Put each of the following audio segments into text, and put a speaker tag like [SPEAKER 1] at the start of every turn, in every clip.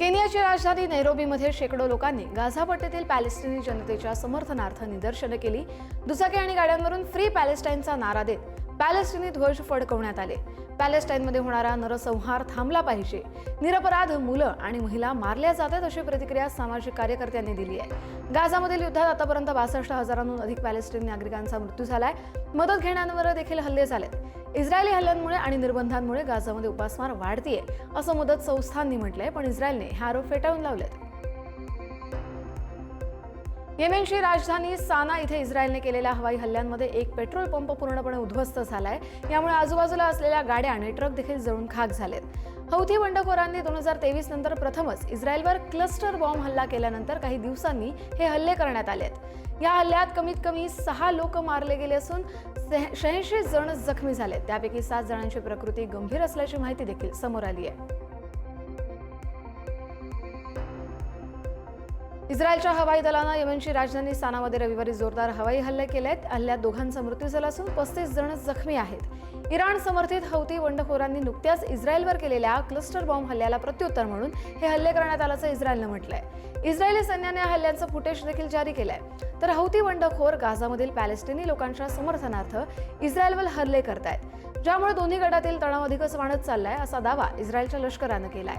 [SPEAKER 1] केनियाची राजधानी नैरोबीमध्ये शेकडो लोकांनी गाझापट्टीतील पॅलेस्टिनी जनतेच्या समर्थनार्थ निदर्शनं केली. दुचाकी आणि गाड्यांवरून फ्री पॅलेस्टाईनचा नारा देत पॅलेस्टिनी ध्वज फडकवण्यात आले. पॅलेस्टाईनमध्ये होणारा नरसंहार थांबला पाहिजे. निरपराध मुलं आणि महिला मारल्या जातात अशी प्रतिक्रिया सामाजिक कार्यकर्त्यांनी दिली आहे. गाझामधील युद्धात आतापर्यंत बासष्ट हजारांहून अधिक पॅलेस्टिनी नागरिकांचा मृत्यू झालाय. मदत घेण्यांवर देखील हल्ले झालेत. इस्रायली हल्ल्यांमुळे आणि निर्बंधांमुळे गाझामध्ये उपासमार वाढतीये असं मदत संस्थांनी म्हटलंय पण इस्रायलने हे आरोप फेटाळून लावलेत. येमेनची राजधानी साना इथे इस्रायलने केलेल्या हवाई हल्ल्यांमध्ये एक पेट्रोल पंप पूर्णपणे उद्ध्वस्त झालाय. यामुळे आजूबाजूला असलेल्या गाड्या आणि ट्रक देखील जळून खाक झालेत. हौथी बंडखोरांनी दोन हजार तेवीस नंतर प्रथमच इस्रायलवर क्लस्टर बॉम्ब हल्ला केल्यानंतर काही दिवसांनी हे हल्ले करण्यात आलेत. या हल्ल्यात कमीत कमी सहा लोक मारले गेले असून शहाऐंशी जण जखमी झालेत. त्यापैकी सात जणांची प्रकृती गंभीर असल्याची माहिती देखील समोर आली आहे. इस्रायलच्या हवाई दलानं येमेनची राजधानी सानामध्ये रविवारी जोरदार हवाई हल्ले केलेत. हल्ल्यात दोघांचा मृत्यू झाला असून पस्तीस जण जखमी आहेत. इराण समर्थित हौती बंडखोरांनी नुकत्याच इस्रायलवर केलेल्या क्लस्टर बॉम्ब हल्ल्याला प्रत्युत्तर म्हणून हे हल्ले करण्यात आल्याचं इस्रायलनं म्हटलंय. इस्रायली सैन्याने या हल्ल्यांचं फुटेज देखील जारी केलंय. तर हौती बंडखोर गाझामधील पॅलेस्टिनी लोकांच्या समर्थनार्थ इस्रायलवर हल्ले करतायत. ज्यामुळे दोन्ही गटातील तणाव अधिकच वाढत चाललाय असा दावा इस्रायलच्या लष्करानं केलाय.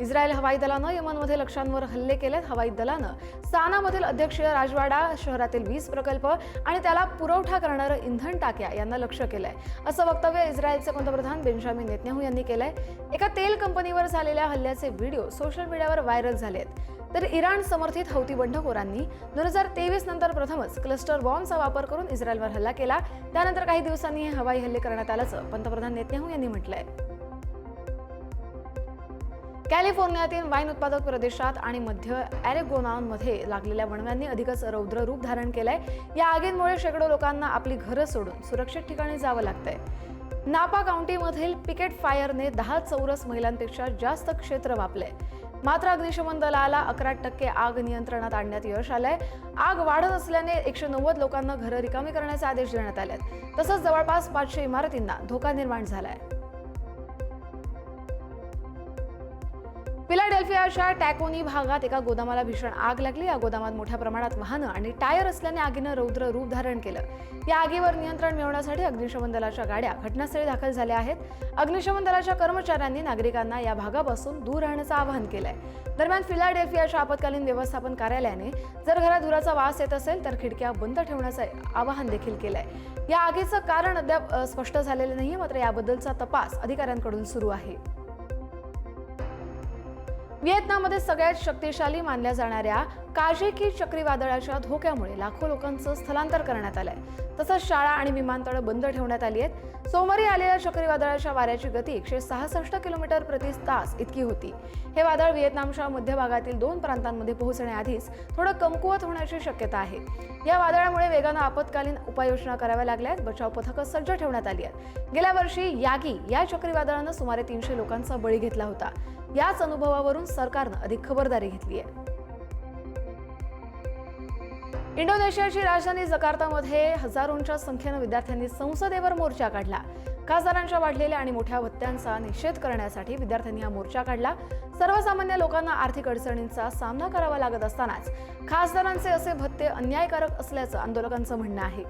[SPEAKER 1] इस्रायल हवाई दलानं यमनमध्ये लक्ष्यांवर हल्ले केलेत. हवाई दलानं सानामधील अध्यक्षीय राजवाडा शहरातील वीज प्रकल्प आणि त्याला पुरवठा करणारं इंधन टाक्या यांना लक्ष्य केलंय. असं वक्तव्य इस्रायलचे पंतप्रधान बेंजामिन नेतन्याहू यांनी केलंय. एका तेल कंपनीवर झालेल्या हल्ल्याचे व्हिडिओ सोशल मीडियावर व्हायरल झालेत. तर इराण समर्थित हौती बंडखोरांनी दोन हजार तेवीस नंतर प्रथमच क्लस्टर बॉम्बचा वापर करून इस्रायलवर हल्ला केला. त्यानंतर काही दिवसांनी हे हवाई हल्ले करण्यात आल्याचं पंतप्रधान नेतन्याहू यांनी म्हटलंय. कॅलिफोर्नियातील वाईन उत्पादक प्रदेशात आणि मध्य ॲरेगोनामध्ये लागलेल्या वणव्यांनी अधिकच रौद्र रूप धारण केलंय. या आगींमुळे शेकडो लोकांना आपली घरं सोडून सुरक्षित ठिकाणी जावं लागतंय. नापा काउंटीमधील पिकेट फायरने दहा चौरस महिलांपेक्षा जास्त क्षेत्र वापलंय मात्र अग्निशमन दलाला अकरा टक्के आग नियंत्रणात आणण्यात यश आलंय. आग वाढत असल्याने एकशे नव्वद लोकांना घरं रिकामी करण्याचे आदेश देण्यात आले तसंच जवळपास पाचशे इमारतींना धोका निर्माण झालाय. फिलाडेल्फियाच्या टॅकोनी भागात एका गोदामाला भीषण आग लागली. या गोदामात मोठ्या प्रमाणात वाहनं आणि टायर असल्याने आगीनं रौद्र रूप धारण केलं. या आगीवर नियंत्रण मिळवण्यासाठी अग्निशमन दलाच्या गाड्या घटनास्थळी दाखल झाल्या आहेत. अग्निशमन दलाच्या कर्मचाऱ्यांनी नागरिकांना या भागापासून दूर राहण्याचं आवाहन केलंय. दरम्यान फिलाडेल्फियाच्या आपत्कालीन व्यवस्थापन कार्यालयाने जर घरात धुराचा वास येत असेल तर खिडक्या बंद ठेवण्याचं आवाहन देखील केलंय. या आगीचं कारण अद्याप स्पष्ट झालेलं नाही मात्र याबद्दलचा तपास अधिकाऱ्यांकडून सुरू आहे. व्हिएतनाममध्ये सगळ्यात शक्तिशाली मानल्या जाणाऱ्या काजेकी चक्रीवादळाच्या धोक्यामुळे लाखो लोकांचं स्थलांतर करण्यात आलंय. तसंच शाळा आणि विमानतळं बंद ठेवण्यात आली आहेत. सोमवारी आलेल्या चक्रीवादळाच्या वाऱ्याची गती एकशे सहासष्ट किलोमीटर प्रति तास इतकी होती. हे वादळ व्हिएतनामच्या मध्य भागातील दोन प्रांतांमध्ये पोहोचण्याआधीच थोडं कमकुवत होण्याची शक्यता आहे. या वादळामुळे वेगानं आपत्कालीन उपाययोजना कराव्या लागल्या आहेत. बचाव पथकं सज्ज ठेवण्यात आली आहेत. गेल्या वर्षी यागी या चक्रीवादळानं सुमारे तीनशे लोकांचा बळी घेतला होता. याच अनुभवावरून सरकारनं अधिक खबरदारी घेतली आहे. इंडोनेशियाची राजधानी जकार्तामध्ये हजारोंच्या संख्येनं विद्यार्थ्यांनी संसदेवर मोर्चा काढला. खासदारांच्या वाढलेल्या आणि मोठ्या भत्त्यांचा निषेध करण्यासाठी विद्यार्थ्यांनी हा मोर्चा काढला. सर्वसामान्य लोकांना आर्थिक अडचणींचा सामना करावा लागत असतानाच खासदारांचे असे भत्ते अन्यायकारक असल्याचं आंदोलकांचं म्हणणं आहे.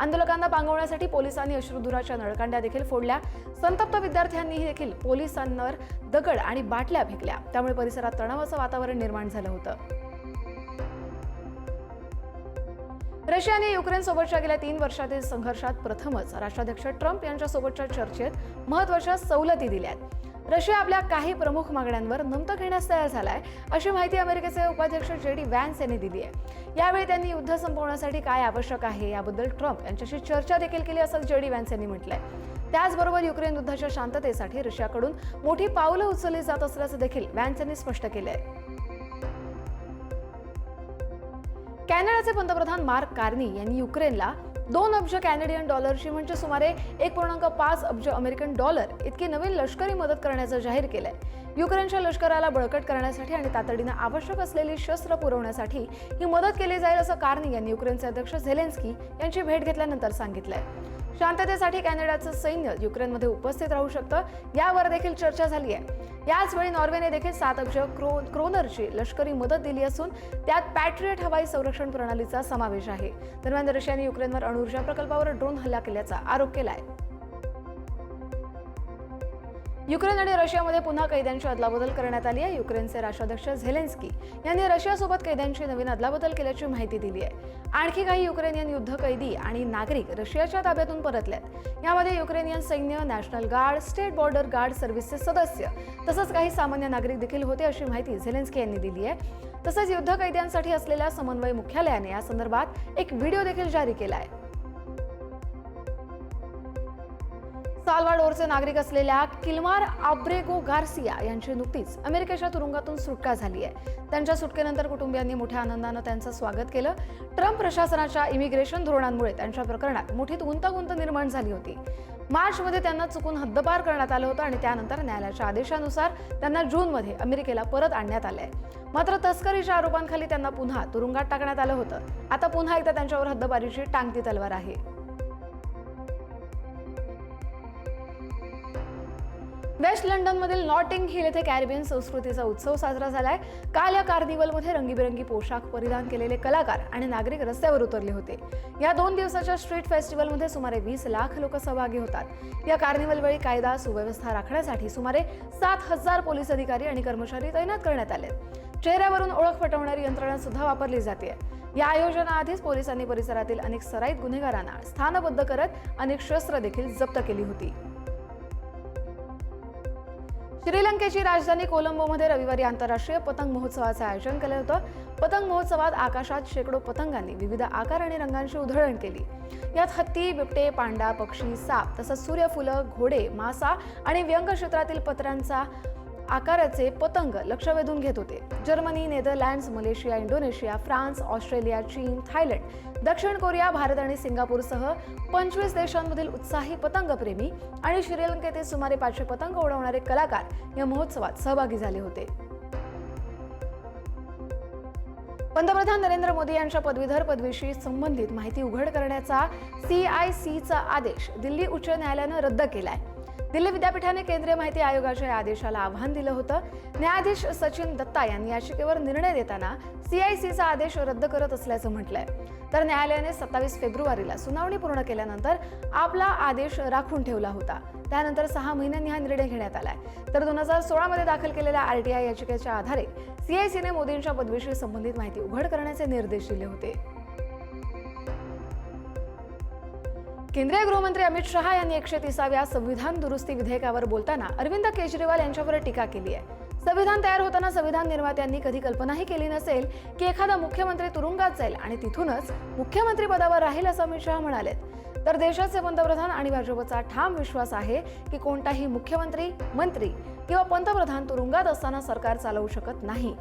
[SPEAKER 1] आंदोलकांना पांगवण्यासाठी पोलिसांनी अश्रुधुराच्या नळकांड्या देखील फोडल्या. संतप्त विद्यार्थ्यांनीही देखील पोलिसांवर दगड आणि बाटल्या फेकल्या. त्यामुळे परिसरात तणावाचं वातावरण निर्माण झालं होतं. रशियाने युक्रेनसोबतच्या गेल्या तीन वर्षातील संघर्षात प्रथमच राष्ट्राध्यक्ष ट्रम्प यांच्यासोबतच्या चर्चेत महत्त्वाच्या सवलती दिल्यात रशिया आपल्या काही प्रमुख मागण्यांवर नमतं घेण्यास तयार झालाय अशी माहिती अमेरिकेचे उपाध्यक्ष जे डी वॅन्स यांनी दिली आहे. यावेळी त्यांनी युद्ध संपवण्यासाठी काय आवश्यक आहे याबद्दल ट्रम्प यांच्याशी चर्चा देखील केली असं जे डी वॅन्स यांनी म्हटलंय. त्याचबरोबर युक्रेन युद्धाच्या शांततेसाठी रशियाकडून मोठी पावलं उचलली जात असल्याचं देखील वॅन्स यांनी स्पष्ट केलं आहे कॅनडाचे पंतप्रधान मार्क कार्नी यांनी युक्रेनला दोन अब्ज कॅनेडियन डॉलरची म्हणजे सुमारे एक पूर्णांक पाच अब्ज अमेरिकन डॉलर इतकी नवीन लष्करी मदत करण्याचं जाहीर केलंय. युक्रेनच्या लष्कराला बळकट करण्यासाठी आणि तातडीनं आवश्यक असलेली शस्त्र पुरवण्यासाठी ही मदत केली जाईल असं कार्नी यांनी युक्रेनचे अध्यक्ष झेलेन्स्की यांची भेट घेतल्यानंतर सांगितलंय. शांततेसाठी कॅनडाचं सैन्य युक्रेनमध्ये उपस्थित राहू शकतं यावर देखील चर्चा झाली आहे. याचवेळी नॉर्वेने देखील सात अब्ज क्रो क्रोनरची लष्करी मदत दिली असून त्यात पॅट्रियट हवाई संरक्षण प्रणालीचा समावेश आहे. दरम्यान रशियाने युक्रेनवर अणुऊर्जा प्रकल्पावर ड्रोन हल्ला केल्याचा आरोप केला आहे युक्रेन आणि रशियामध्ये पुन्हा कैद्यांची अदलाबदल करण्यात आली आहे. युक्रेनचे राष्ट्राध्यक्ष झेलेन्स्की यांनी रशियासोबत कैद्यांची नवीन अदलाबदल केल्याची माहिती दिली आहे. आणखी काही युक्रेनियन युद्ध कैदी आणि नागरिक रशियाच्या ताब्यातून परतल्यात यामध्ये युक्रेनियन सैन्य national guard state border guard सर्व्हिसचे सदस्य तसंच काही सामान्य नागरिक देखील होते अशी माहिती झेलेन्स्की यांनी दिली आहे. तसंच युद्ध कैद्यांसाठी असलेल्या समन्वय मुख्यालयाने या संदर्भात एक व्हिडिओ देखील जारी केला आहे. साल्वाडोरचे नागरिक असलेल्या किल्मार आब्रेगो गार्सिया यांची नुकतीच अमेरिकेच्या तुरुंगातून सुटका झाली आहे. त्यांच्या सुटकेनंतर कुटुंबियांनी मोठ्या आनंदानं त्यांचं स्वागत केलं. ट्रम्प प्रशासनाच्या इमिग्रेशन धोरणांमुळे त्यांच्या प्रकरणात मोठी गुंतागुंत निर्माण झाली होती. मार्चमध्ये त्यांना चुकून हद्दपार करण्यात आलं होतं आणि त्यानंतर न्यायालयाच्या आदेशानुसार त्यांना जूनमध्ये अमेरिकेला परत आणण्यात आलंय. मात्र तस्करीच्या आरोपांखाली त्यांना पुन्हा तुरुंगात टाकण्यात आलं होतं. आता पुन्हा एकदा त्यांच्यावर हद्दपारीची टांगती तलवार आहे. वेस्ट लंडनमधील नॉटिंग हिल येथे कॅरिबियन संस्कृतीचा उत्सव साजरा झालाय. काल या कार्निवलमध्ये रंगीबेरंगी पोशाख परिधान केलेले कलाकार आणि नागरिक रस्त्यावर उतरले होते. या दोन दिवसाच्या स्ट्रीट फेस्टिवलमध्ये सुमारे वीस लाख लोक सहभागी होतात. या कार्निवलवेळी कायदा सुव्यवस्था राखण्यासाठी सुमारे सात हजार पोलीस अधिकारी आणि कर्मचारी तैनात करण्यात आले चेहऱ्यावरून ओळख पटवणारी यंत्रणा सुद्धा वापरली जाते या आयोजनाआधीच पोलिसांनी परिसरातील अनेक सराईत गुन्हेगारांना स्थानबद्ध करत अनेक शस्त्र देखील जप्त केली होती. श्रीलंकेची राजधानी कोलंबोमध्ये रविवारी आंतरराष्ट्रीय पतंग महोत्सवाचं आयोजन केलं होतं. पतंग महोत्सवात आकाशात शेकडो पतंगांनी विविध आकार आणि रंगांची उधळण केली. यात हत्ती बिबटे पांडा पक्षी साप तसंच सूर्यफुलं घोडे मासा आणि व्यंग क्षेत्रातील आकाराचे पतंग लक्ष वेधून घेत होते. Germany Netherlands Malaysia Indonesia France Australia चीन थायलंड दक्षिण कोरिया भारत आणि सिंगापूरसह पंचवीस देशांमधील उत्साही पतंगप्रेमी आणि श्रीलंकेतील सुमारे पाचशे पतंग उडवणारे कलाकार या महोत्सवात सहभागी झाले होते. पंतप्रधान नरेंद्र मोदी यांच्या पदवीधर पदवीशी संबंधित माहिती उघड करण्याचा सीआयसीचा आदेश दिल्ली उच्च न्यायालयानं रद्द केलाय. दिल्ली विद्यापीठाने केंद्रीय माहिती आयोगाच्या या आदेशाला आव्हान दिलं होतं. न्यायाधीश सचिन दत्ता यांनी याचिकेवर निर्णय देताना सीआयसीचा आदेश रद्द करत असल्याचं म्हटलंय. तर न्यायालयाने सत्तावीस फेब्रुवारीला सुनावणी पूर्ण केल्यानंतर आपला आदेश राखून ठेवला होता. त्यानंतर सहा महिन्यांनी हा निर्णय घेण्यात आलाय. तर दोन हजार सोळामध्ये दाखल केलेल्या आरटीआय याचिकेच्या आधारे सीआयसीने मोदींच्या पदवीशी संबंधित माहिती उघड करण्याचे निर्देश दिले होते. केंद्रीय गृहमंत्री अमित शहा यांनी एकशे तिसाव्या संविधान दुरुस्ती विधेयकावर बोलताना अरविंद केजरीवाल यांच्यावर टीका केली आहे. संविधान तयार होताना संविधान निर्मात्यांनी कधी कल्पनाही केली नसेल की एखादा मुख्यमंत्री तुरुंगात जाईल आणि तिथूनच मुख्यमंत्री पदावर राहील असं अमित शहा म्हणाले तर देशाचे पंतप्रधान आणि भाजपचा ठाम विश्वास आहे की कोणताही मुख्यमंत्री मंत्री किंवा पंतप्रधान तुरुंगात असताना सरकार चालवू शकत नाही.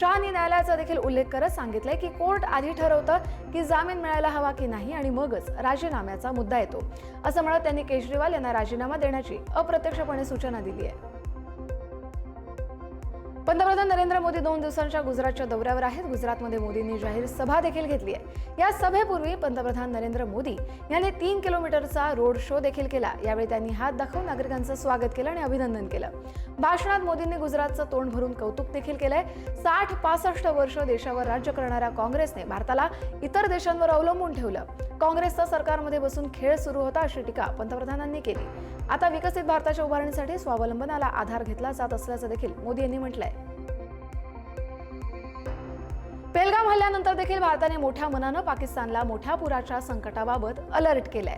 [SPEAKER 1] शहानी न्यायालयाचा देखील उल्लेख करत सांगितलंय की कोर्ट आधी ठरवतं की जामीन मिळायला हवा की नाही आणि मगच राजीनाम्याचा मुद्दा येतो. असं म्हणत त्यांनी केजरीवाल यांना राजीनामा देण्याची अप्रत्यक्षपणे सूचना दिली आहे. पंतप्रधान नरेंद्र मोदी दोन दिवसांच्या गुजरातच्या दौऱ्यावर आहेत. गुजरातमध्ये मोदींनी जाहीर सभा देखील घेतली आहे. या सभेपूर्वी पंतप्रधान नरेंद्र मोदी यांनी तीन किलोमीटरचा रोड शो देखील केला. यावेळी त्यांनी हात दाखवून नागरिकांचं स्वागत केलं आणि अभिनंदन केलं. भाषणात मोदींनी गुजरातचं तोंड भरून कौतुक देखील केलंय. साठ पासष्ट वर्ष देशावर राज्य करणाऱ्या काँग्रेसने भारताला इतर देशांवर अवलंबून ठेवलं. काँग्रेसचा सरकारमध्ये बसून खेळ सुरू होता अशी टीका पंतप्रधानांनी केली. आता विकसित भारताच्या उभारणीसाठी स्वावलंबनाला आधार घेतला जात असल्याचं देखील मोदी यांनी म्हटलंय. पेलगाम हल्ल्यानंतर देखील भारताने मोठ्या मनानं पाकिस्तानला मोठ्या पुराच्या संकटाबाबत अलर्ट केलंय.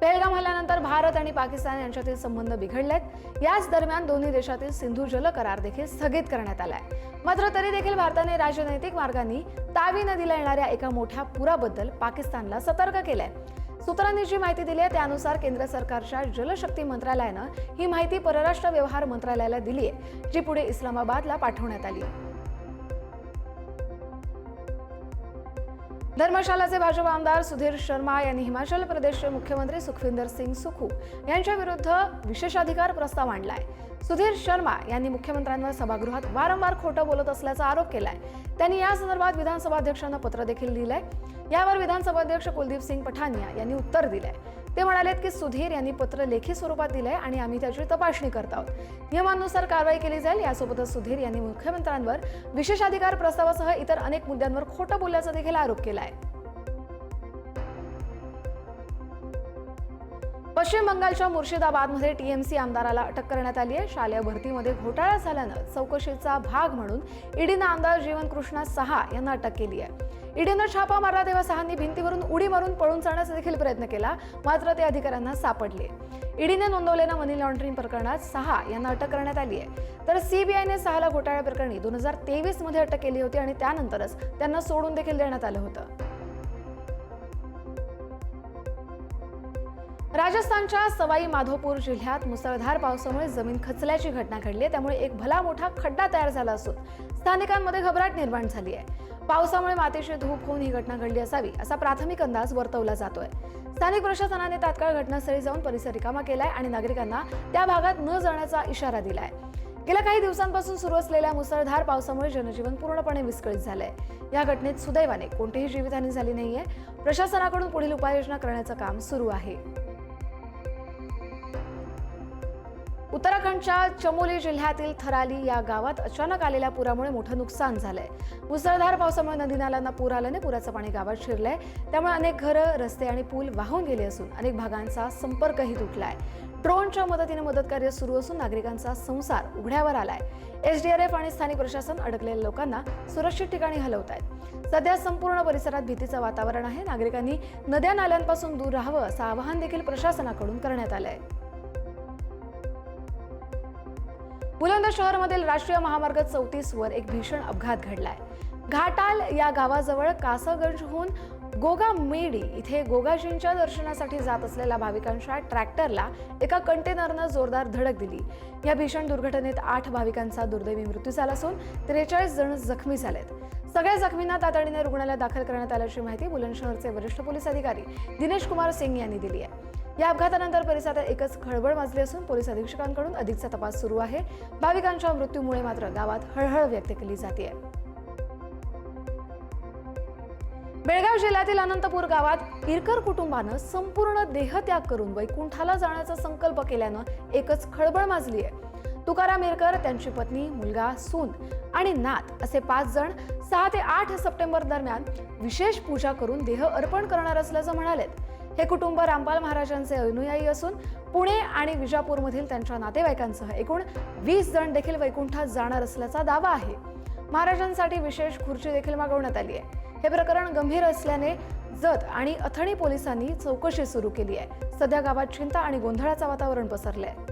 [SPEAKER 1] पेलगाम हल्ल्यानंतर भारत आणि पाकिस्तान यांच्यातील संबंध बिघडलेत. याच दरम्यान दोन्ही देशातील सिंधू जल करार देखील स्थगित करण्यात आलाय. मात्र तरी देखील भारताने राजनैतिक मार्गांनी तावी नदीला येणाऱ्या एका मोठ्या पुराबद्दल पाकिस्तानला सतर्क केलंय. सूत्रांनी जी माहिती दिली आहे त्यानुसार केंद्र सरकारच्या जलशक्ती मंत्रालयानं ही माहिती परराष्ट्र व्यवहार मंत्रालयाला दिली आहे जी पुढे इस्लामाबादला पाठवण्यात आली आहे धर्मशालाचे भाजप आमदार सुधीर शर्मा यांनी हिमाचल प्रदेशचे मुख्यमंत्री सुखविंदर सिंग सुखू यांच्या विरुद्ध विशेषाधिकार प्रस्ताव आणलाय. सुधीर शर्मा यांनी मुख्यमंत्र्यांवर सभागृहात वारंवार खोटं बोलत असल्याचा आरोप केलाय. त्यांनी या संदर्भात विधानसभा अध्यक्षांना पत्र देखील लिहिलंय यावर विधानसभा अध्यक्ष कुलदीप सिंग पठानिया यांनी उत्तर दिलंय. ते म्हणालेत की सुधीर यांनी पत्र लेखी स्वरूपात दिलंय आणि आम्ही त्याची तपासणी करत आहोत. नियमानुसार कारवाई केली जाईल यासोबतच सुधीर यांनी मुख्यमंत्र्यांवर विशेषाधिकार प्रस्तावासह इतर अनेक मुद्द्यांवर खोटं बोलल्याचा देखील आरोप केला आहे पश्चिम बंगालच्या मुर्शिदाबादमध्ये टीएमसी आमदाराला अटक करण्यात आली आहे. शालेय भरतीमध्ये घोटाळा झाल्यानं चौकशीचा भाग म्हणून ईडीनं आमदार जीवन कृष्णा सहा यांना अटक केली आहे. ईडीनं छापा मारला तेव्हा सहांनी भिंतीवरून उडी मारून पळून जाण्याचा देखील प्रयत्न केला मात्र ते अधिकाऱ्यांना सापडले. ईडीने नोंदवलेल्या मनी लॉन्ड्रिंग प्रकरणात सहा यांना अटक करण्यात आली आहे. तर सीबीआयने सहाला घोटाळ्या प्रकरणी दोन हजार तेवीसमध्ये अटक केली होती आणि त्यानंतरच त्यांना सोडून देखील देण्यात आलं होतं. राजस्थानच्या सवाई माधोपूर जिल्ह्यात मुसळधार पावसामुळे जमीन खचल्याची घटना घडली आहे. त्यामुळे एक भला मोठा खड्डा तयार झाला असून स्थानिकांमध्ये घबराट निर्माण झाली आहे. पावसामुळे मातीची धूप होऊन ही घटना घडली असावी असा प्राथमिक अंदाज वर्तवला जातोय. स्थानिक प्रशासनाने तात्काळ घटनास्थळी जाऊन परिसर रिकामा केलाय आणि नागरिकांना त्या भागात न जाण्याचा इशारा दिलाय. गेल्या काही दिवसांपासून सुरू असलेल्या मुसळधार पावसामुळे जनजीवन पूर्णपणे विस्कळीत झालंय. या घटनेत सुदैवाने कोणतीही जीवितहानी झाली नाहीये. प्रशासनाकडून पुढील उपाययोजना करण्याचं काम सुरू आहे. उत्तराखंडच्या चमोली जिल्ह्यातील थराली या गावात अचानक आलेल्या पुरामुळे मोठं नुकसान झालंय. मुसळधार पावसामुळे नदी नाल्यांना पूर आल्याने पुराचं पाणी गावात शिरलंय. त्यामुळे अनेक घरं रस्ते आणि पूल वाहून गेले असून अनेक भागांचा संपर्कही तुटलाय. ड्रोनच्या मदतीने मदत कार्य सुरू असून नागरिकांचा संसार उघड्यावर आलाय. एसडीआरएफ आणि स्थानिक प्रशासन अडकलेल्या लोकांना सुरक्षित ठिकाणी हलवत आहेत सध्या संपूर्ण परिसरात भीतीचं वातावरण आहे. नागरिकांनी नद्या नाल्यांपासून दूर राहावं असं आवाहन देखील प्रशासनाकडून करण्यात आलं आहे बुलंद शहरमधील राष्ट्रीय महामार्ग चौतीस वर एक भीषण अपघात घडलाय. घाटाल या गावाजवळ कासगंजहून गोगा मेडी इथे गोगाजींच्या दर्शनासाठी जात असलेल्या भाविकांच्या ट्रॅक्टरला एका कंटेनरनं जोरदार धडक दिली. या भीषण दुर्घटनेत आठ भाविकांचा दुर्दैवी मृत्यू झाला असून त्रेचाळीस जण जखमी झालेत. सगळ्या जखमींना तातडीने रुग्णालयात दाखल करण्यात आल्याची माहिती बुलंदशहरचे वरिष्ठ पोलीस अधिकारी दिनेश कुमार सिंग यांनी दिली आहे. या अपघातानंतर परिसरात एकच खळबळ माजली असून पोलीस अधीक्षकांकडून अधिकचा तपास सुरू आहे. भाविकांच्या मृत्यूमुळे मात्र गावात हळहळ व्यक्त केली जाते. बेळगाव जिल्ह्यातील अनंतपूर गावात इरकर कुटुंबानं संपूर्ण देहत्याग करून वैकुंठाला जाण्याचा संकल्प केल्यानं एकच खळबळ माजली आहे. तुकाराम इरकर त्यांची पत्नी मुलगा सून आणि नात असे पाच जण सहा ते आठ सप्टेंबर दरम्यान विशेष पूजा करून देह अर्पण करणार असल्याचं म्हणालेत. हे कुटुंब रामपाल महाराजांचे अनुयायी असून पुणे आणि विजापूरमधील त्यांच्या नातेवाईकांसह एकूण वीस जण देखील वैकुंठात जाणार असल्याचा दावा आहे. महाराजांसाठी विशेष खुर्ची देखील मागवण्यात आली आहे. हे प्रकरण गंभीर असल्याने जत आणि अथणी पोलिसांनी चौकशी सुरू केली आहे. सध्या गावात चिंता आणि गोंधळाचं वातावरण पसरलं आहे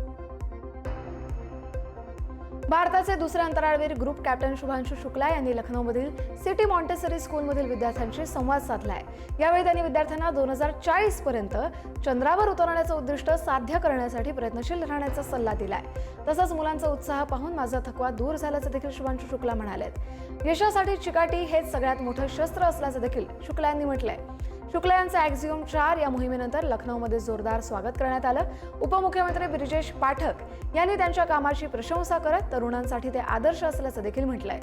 [SPEAKER 1] भारताचे दुसरे अंतराळवीर ग्रुप कॅप्टन शुभांशु शुक्ला यांनी लखनौमधील सिटी मॉन्टेसरी स्कूलमधील विद्यार्थ्यांशी संवाद साधलाय. यावेळी त्यांनी विद्यार्थ्यांना दोन हजार चाळीस पर्यंत चंद्रावर उतरण्याचं उद्दिष्ट साध्य करण्यासाठी प्रयत्नशील राहण्याचा सल्ला दिलाय. तसंच मुलांचा उत्साह पाहून माझा थकवा दूर झाल्याचं देखील शुभांशु शुक्ला म्हणाले यशासाठी चिकाटी हेच सगळ्यात मोठं शस्त्र असल्याचं देखील शुक्ला यांनी म्हटलंय. शुक्ला यांचं ॲक्झिओम चार या मोहिमेनंतर लखनौमध्ये जोरदार स्वागत करण्यात आलं. उपमुख्यमंत्री ब्रिजेश पाठक यांनी त्यांच्या कामाची प्रशंसा करत तरुणांसाठी ते आदर्श असल्याचं देखील म्हटलंय.